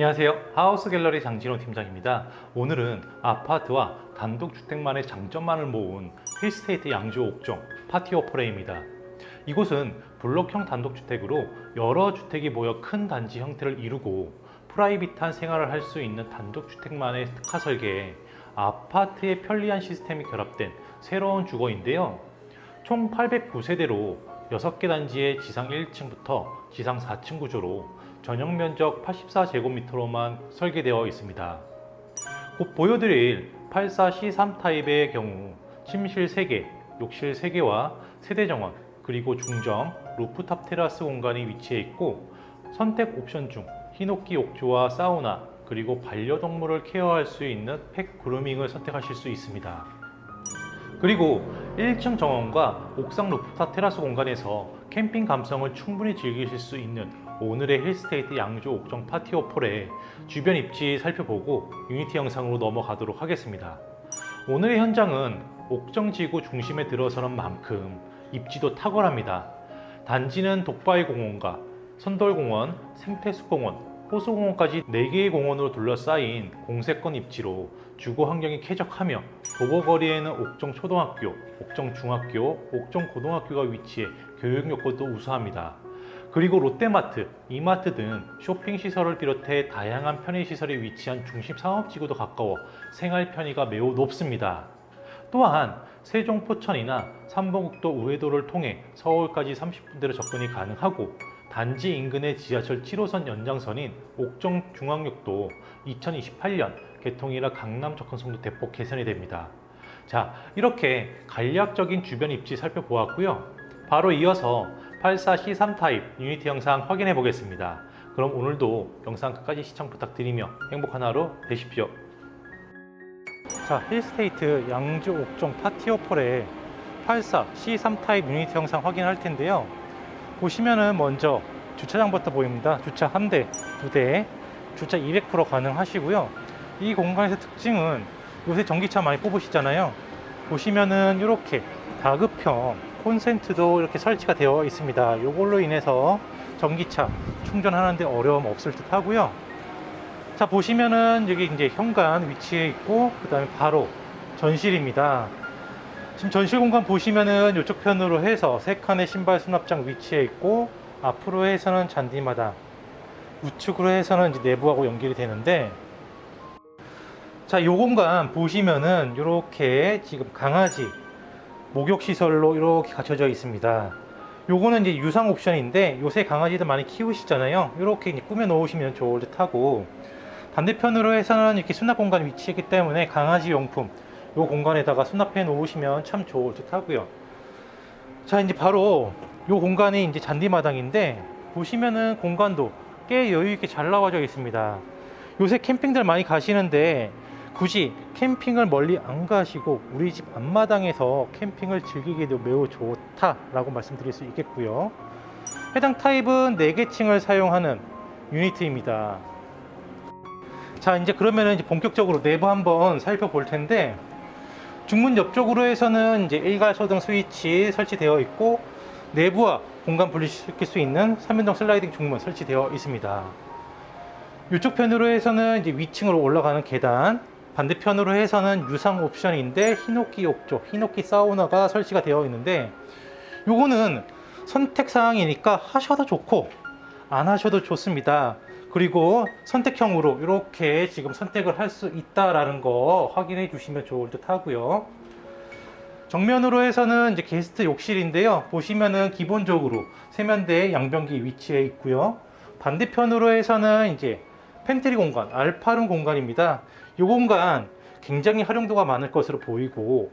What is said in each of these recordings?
안녕하세요. 하우스 갤러리 장진호 팀장입니다. 오늘은 아파트와 단독주택만의 장점만을 모은 힐스테이트 양주 옥정 파티오 프레임입니다. 이곳은 블록형 단독주택으로 여러 주택이 모여 큰 단지 형태를 이루고 프라이빗한 생활을 할 수 있는 단독주택만의 특화 설계에 아파트의 편리한 시스템이 결합된 새로운 주거인데요. 총 809세대로 6개 단지의 지상 1층부터 지상 4층 구조로 전용 면적 84제곱미터로만 설계되어 있습니다. 곧 보여드릴 84C3 타입의 경우 침실 3개, 욕실 3개와 세대 정원, 그리고 중정, 루프탑 테라스 공간이 위치해 있고 선택 옵션 중 히노키 욕조와 사우나, 그리고 반려동물을 케어할 수 있는 펫 그루밍을 선택하실 수 있습니다. 그리고 1층 정원과 옥상 루프탑 테라스 공간에서 캠핑 감성을 충분히 즐기실 수 있는 오늘의 힐스테이트 양조 옥정 파티오 폴의 주변 입지 살펴보고 유니티 영상으로 넘어가도록 하겠습니다. 오늘의 현장은 옥정 지구 중심에 들어서는 만큼 입지도 탁월합니다. 단지는 독바이 공원과 선돌공원, 생태숲공원, 호수공원까지 4개의 공원으로 둘러싸인 공세권 입지로 주거 환경이 쾌적하며 도보거리에는 옥정 초등학교, 옥정 중학교, 옥정 고등학교가 위치해 교육 요건도 우수합니다. 그리고 롯데마트, 이마트 등 쇼핑 시설을 비롯해 다양한 편의 시설이 위치한 중심 상업지구도 가까워 생활 편의가 매우 높습니다. 또한 세종 포천이나 삼봉국도 우회도를 통해 서울까지 30분대로 접근이 가능하고 단지 인근의 지하철 7호선 연장선인 옥정 중앙역도 2028년 개통이라 강남 접근성도 대폭 개선이 됩니다. 자, 이렇게 간략적인 주변 입지 살펴보았고요. 바로 이어서 84C3 타입 유니티 영상 확인해 보겠습니다. 그럼 오늘도 영상 끝까지 시청 부탁드리며 행복한 하루 되십시오. 자, 힐스테이트 양주 옥정 파티오폴의 84C3 타입 유니티 영상 확인할 텐데요. 보시면은 먼저 주차장부터 보입니다. 주차 한 대, 두 대, 주차 200% 가능하시고요. 이 공간에서 특징은 요새 전기차 많이 뽑으시잖아요. 보시면은 이렇게 다급형 콘센트도 이렇게 설치가 되어 있습니다. 이걸로 인해서 전기차 충전하는데 어려움 없을 듯 하고요. 자 보시면은 여기 이제 현관 위치해 있고 그 다음에 바로 전실입니다. 지금 전실 공간 보시면은 이쪽 편으로 해서 세 칸의 신발 수납장 위치해 있고 앞으로 해서는 잔디마당 우측으로 해서는 이제 내부하고 연결이 되는데 자, 요 공간 보시면은 이렇게 지금 강아지 목욕 시설로 이렇게 갖춰져 있습니다. 요거는 이제 유상 옵션인데 요새 강아지들 많이 키우시잖아요. 이렇게 꾸며 놓으시면 좋을 듯하고 반대편으로 해서는 이렇게 수납 공간이 위치했기 때문에 강아지 용품 요 공간에다가 수납해 놓으시면 참 좋을 듯하고요. 자, 이제 바로 요 공간이 이제 잔디마당인데 보시면은 공간도 꽤 여유 있게 잘 나와져 있습니다. 요새 캠핑들 많이 가시는데 굳이 캠핑을 멀리 안 가시고 우리 집 앞마당에서 캠핑을 즐기기도 매우 좋다라고 말씀드릴 수 있겠고요. 해당 타입은 4개 층을 사용하는 유니트입니다. 자, 이제 그러면은 이제 본격적으로 내부 한번 살펴볼 텐데 중문 옆쪽으로 해서는 이제 일괄 소등 스위치 설치되어 있고 내부와 공간 분리시킬 수 있는 3연동 슬라이딩 중문 설치되어 있습니다. 이쪽 편으로 해서는 이제 위층으로 올라가는 계단, 반대편으로 해서는 유상 옵션인데 히노키 욕조, 히노키 사우나가 설치가 되어 있는데 요거는 선택 사항이니까 하셔도 좋고 안 하셔도 좋습니다. 그리고 선택형으로 이렇게 지금 선택을 할 수 있다라는 거 확인해 주시면 좋을 듯 하고요. 정면으로 해서는 이제 게스트 욕실인데요. 보시면은 기본적으로 세면대 양변기 위치해 있고요. 반대편으로 해서는 이제 팬트리 공간, 알파룸 공간입니다. 이 공간 굉장히 활용도가 많을 것으로 보이고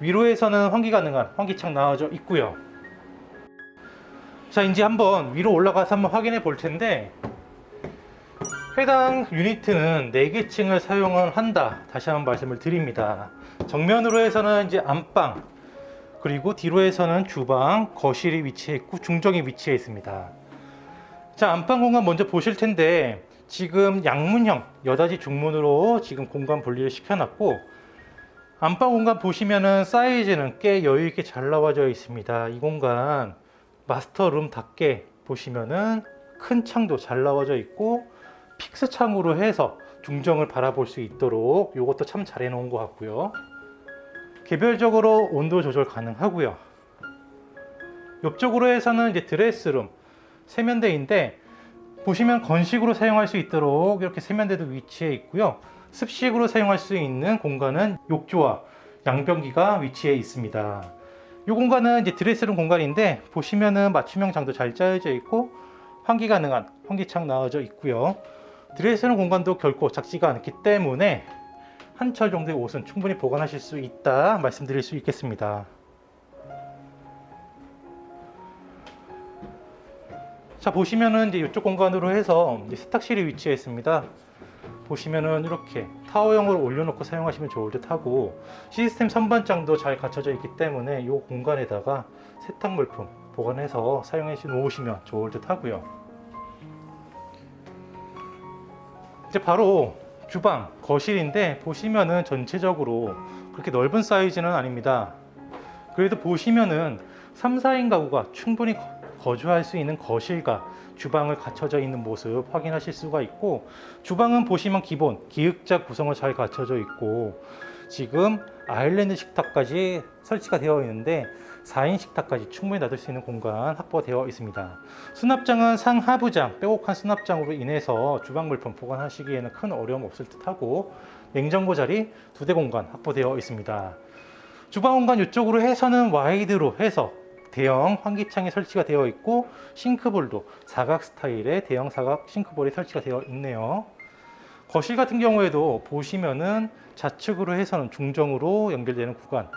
위로에서는 환기 가능한 환기창 나와져 있고요. 자, 이제 한번 위로 올라가서 한번 확인해 볼 텐데 해당 유니트는 4개 층을 사용을 한다. 다시 한번 말씀을 드립니다. 정면으로 해서는 이제 안방, 그리고 뒤로에서는 주방, 거실이 위치해 있고 중정이 위치해 있습니다. 자, 안방 공간 먼저 보실 텐데 지금 양문형 여닫이 중문으로 지금 공간 분리를 시켜놨고 안방 공간 보시면은 사이즈는 꽤 여유 있게 잘 나와져 있습니다. 이 공간 마스터룸답게 보시면은 큰 창도 잘 나와져 있고 픽스 창으로 해서 중정을 바라볼 수 있도록 이것도 참 잘 해놓은 것 같고요. 개별적으로 온도 조절 가능하고요. 옆쪽으로 해서는 이제 드레스룸 세면대인데 보시면 건식으로 사용할 수 있도록 이렇게 세면대도 위치해 있고요. 습식으로 사용할 수 있는 공간은 욕조와 양변기가 위치해 있습니다. 이 공간은 이제 드레스룸 공간인데 보시면은 맞춤형 장도 잘 짜여져 있고 환기 가능한 환기창 나와져 있고요. 드레스룸 공간도 결코 작지가 않기 때문에 한철 정도의 옷은 충분히 보관하실 수 있다 말씀드릴 수 있겠습니다. 자 보시면은 이제 이쪽 공간으로 해서 세탁실이 위치해 있습니다. 보시면은 이렇게 타워형으로 올려놓고 사용하시면 좋을 듯하고 시스템 선반장도 잘 갖춰져 있기 때문에 이 공간에다가 세탁 물품 보관해서 사용해 놓으시면 좋을 듯하고요. 이제 바로 주방 거실인데 보시면은 전체적으로 그렇게 넓은 사이즈는 아닙니다. 그래도 보시면은 3, 4인 가구가 충분히 거- 거주할 수 있는 거실과 주방을 갖춰져 있는 모습 확인하실 수가 있고 주방은 보시면 기본 기역자 구성을 잘 갖춰져 있고 지금 아일랜드 식탁까지 설치가 되어 있는데 4인 식탁까지 충분히 놔둘 수 있는 공간 확보되어 있습니다. 수납장은 상하부장, 빼곡한 수납장으로 인해서 주방 물품 보관하시기에는 큰 어려움 없을 듯 하고 냉장고 자리 두 대 공간 확보되어 있습니다. 주방 공간 이쪽으로 해서는 와이드로 해서 대형 환기창이 설치가 되어 있고 싱크볼도 사각 스타일의 대형 사각 싱크볼이 설치가 되어 있네요. 거실 같은 경우에도 보시면은 좌측으로 해서는 중정으로 연결되는 구간,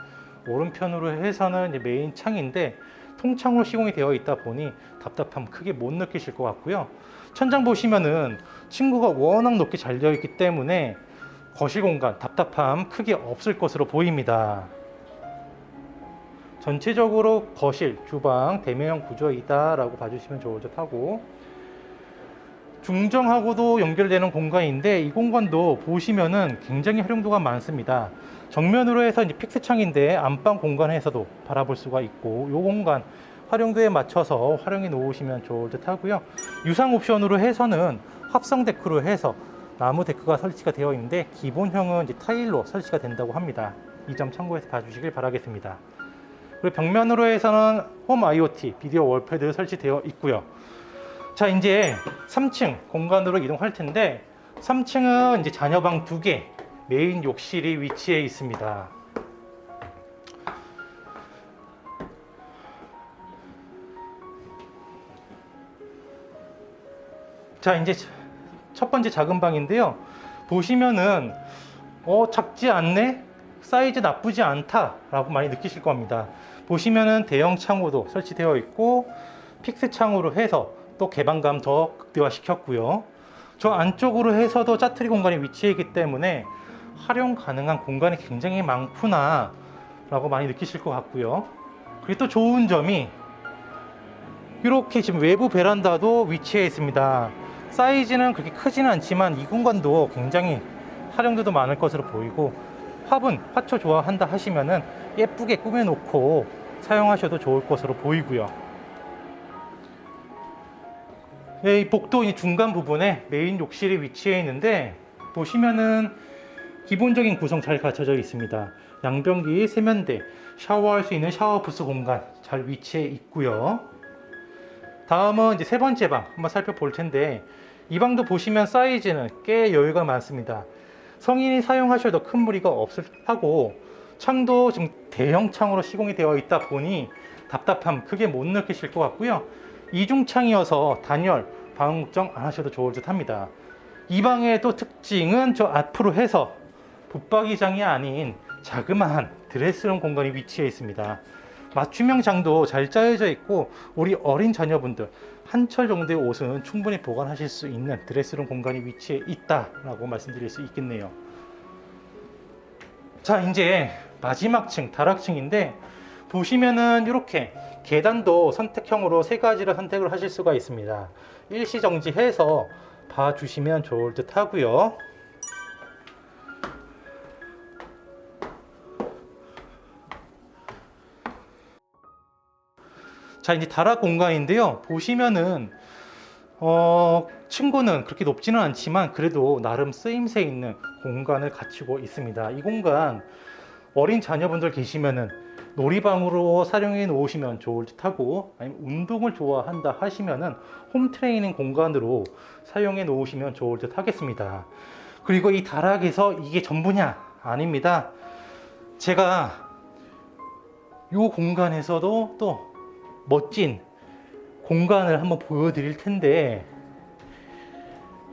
오른편으로 해서는 메인 창인데 통창으로 시공이 되어 있다 보니 답답함 크게 못 느끼실 것 같고요. 천장 보시면은 층고가 워낙 높게 잘 되어 있기 때문에 거실 공간 답답함 크게 없을 것으로 보입니다. 전체적으로 거실, 주방, 대면형 구조이다라고 봐주시면 좋을 듯하고 중정하고도 연결되는 공간인데 이 공간도 보시면은 굉장히 활용도가 많습니다. 정면으로 해서 이제 픽스 창인데 안방 공간에서도 바라볼 수가 있고 이 공간 활용도에 맞춰서 활용해 놓으시면 좋을 듯하고요. 유상 옵션으로 해서는 합성 데크로 해서 나무 데크가 설치가 되어 있는데 기본형은 이제 타일로 설치가 된다고 합니다. 이 점 참고해서 봐주시길 바라겠습니다. 그리고 벽면으로 해서는 홈 IoT 비디오 월패드 설치되어 있고요. 자, 이제 3층 공간으로 이동할 텐데 3층은 이제 자녀방 두 개, 메인 욕실이 위치해 있습니다. 자, 이제 첫 번째 작은 방인데요. 보시면은 어, 작지 않네? 사이즈 나쁘지 않다라고 많이 느끼실 겁니다. 보시면은 대형 창호도 설치되어 있고 픽스 창으로 해서 또 개방감 더 극대화시켰고요. 저 안쪽으로 해서도 짜투리 공간이 위치해 있기 때문에 활용 가능한 공간이 굉장히 많구나 라고 많이 느끼실 것 같고요. 그리고 또 좋은 점이 이렇게 지금 외부 베란다도 위치해 있습니다. 사이즈는 그렇게 크지는 않지만 이 공간도 굉장히 활용도도 많을 것으로 보이고 화분, 화초 좋아한다 하시면은 예쁘게 꾸며놓고 사용하셔도 좋을 것으로 보이고요. 네, 이 복도 이 중간 부분에 메인 욕실이 위치해 있는데 보시면은 기본적인 구성 잘 갖춰져 있습니다. 양변기, 세면대, 샤워할 수 있는 샤워 부스 공간 잘 위치해 있고요. 다음은 이제 세 번째 방 한번 살펴볼 텐데 이 방도 보시면 사이즈는 꽤 여유가 많습니다. 성인이 사용하셔도 큰 무리가 없을 하고 창도 지금 대형 창으로 시공이 되어 있다 보니 답답함 크게 못 느끼실 것 같고요. 이중창이어서 단열, 방음 걱정 안 하셔도 좋을 듯 합니다. 이 방의 또 특징은 저 앞으로 해서 붙박이장이 아닌 자그마한 드레스룸 공간이 위치해 있습니다. 맞춤형 장도 잘 짜여져 있고 우리 어린 자녀분들 한철 정도의 옷은 충분히 보관하실 수 있는 드레스룸 공간이 위치해 있다라고 말씀드릴 수 있겠네요. 자 이제 마지막 층 다락층인데 보시면은 이렇게 계단도 선택형으로 세 가지를 선택을 하실 수가 있습니다. 일시 정지해서 봐주시면 좋을 듯 하고요. 자 이제 다락 공간인데요. 보시면은 어, 층고는 그렇게 높지는 않지만 그래도 나름 쓰임새 있는 공간을 갖추고 있습니다. 이 공간 어린 자녀분들 계시면은 놀이방으로 사용해 놓으시면 좋을 듯 하고 아니면 운동을 좋아한다 하시면은 홈 트레이닝 공간으로 사용해 놓으시면 좋을 듯 하겠습니다. 그리고 이 다락에서 이게 전부냐? 아닙니다. 제가 이 공간에서도 또 멋진 공간을 한번 보여드릴 텐데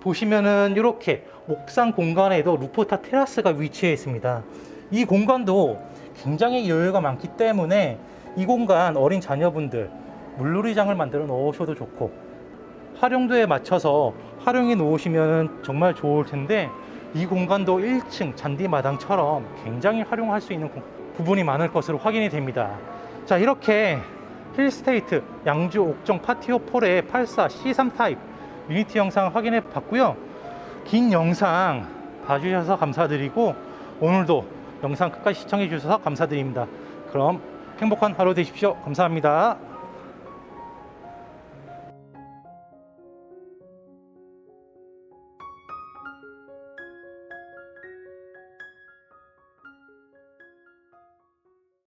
보시면은 이렇게 옥상 공간에도 루프탑 테라스가 위치해 있습니다. 이 공간도 굉장히 여유가 많기 때문에 이 공간 어린 자녀분들 물놀이장을 만들어 놓으셔도 좋고 활용도에 맞춰서 활용해 놓으시면 정말 좋을 텐데 이 공간도 1층 잔디마당처럼 굉장히 활용할 수 있는 공- 부분이 많을 것으로 확인이 됩니다. 자 이렇게 힐스테이트 양주 옥정 파티오 폴의 84 C3 타입 유니티 영상 확인해 봤고요. 긴 영상 봐주셔서 감사드리고 오늘도 영상 끝까지 시청해 주셔서 감사드립니다. 그럼 행복한 하루 되십시오. 감사합니다.